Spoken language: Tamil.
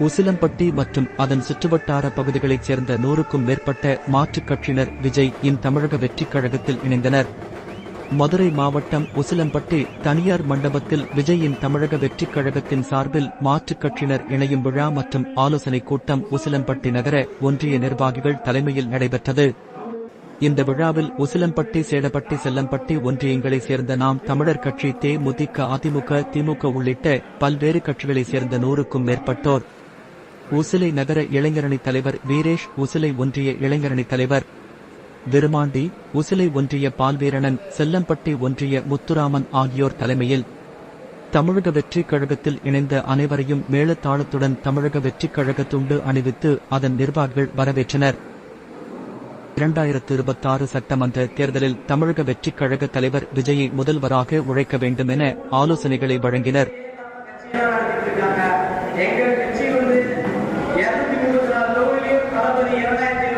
உசிலம்பட்டி மற்றும் அதன் சுற்றுவட்டார பகுதிகளைச் சேர்ந்த நூறுக்கும் மேற்பட்ட மாற்றுக் கட்சியினர் விஜய் இன் தமிழக வெற்றிக் கழகத்தில் இணைந்தனர். மதுரை மாவட்டம் உசிலம்பட்டி தனியார் மண்டபத்தில் விஜயின் தமிழக வெற்றிக் கழகத்தின் சார்பில் மாற்றுக் கட்சியினர் இணையும் விழா மற்றும் ஆலோசனைக் கூட்டம் உசிலம்பட்டி நகர ஒன்றிய நிர்வாகிகள் தலைமையில் நடைபெற்றது. இந்த விழாவில் உசிலம்பட்டி சேடப்பட்டி செல்லம்பட்டி ஒன்றியங்களைச் சேர்ந்த நாம் தமிழர் கட்சி தேமுதிக அதிமுக திமுக உள்ளிட்ட பல்வேறு கட்சிகளைச் சேர்ந்த நூறுக்கும் மேற்பட்டோர். உசிலை நகர இளைஞரணி தலைவர் வீரேஷ் உசிலை ஒன்றிய இளைஞரணி தலைவர் விருமாண்டி உசிலை ஒன்றிய பால்வீரணன் செல்லம்பட்டி ஒன்றிய முத்துராமன் ஆகியோர் தலைமையில் தமிழக வெற்றிக் கழகத்தில் இணைந்த அனைவரையும் மேளத்தாளத்துடன் தமிழக வெற்றிக் கழக துண்டு அணிவித்து அதன் நிர்வாகிகள் வரவேற்றனர். இரண்டாயிரத்து இருபத்தாறு சட்டமன்ற தேர்தலில் தமிழக வெற்றிக் கழக தலைவர் விஜயை முதல்வராக உழைக்க வேண்டும் என ஆலோசனைகளை வழங்கினர். the internet, you.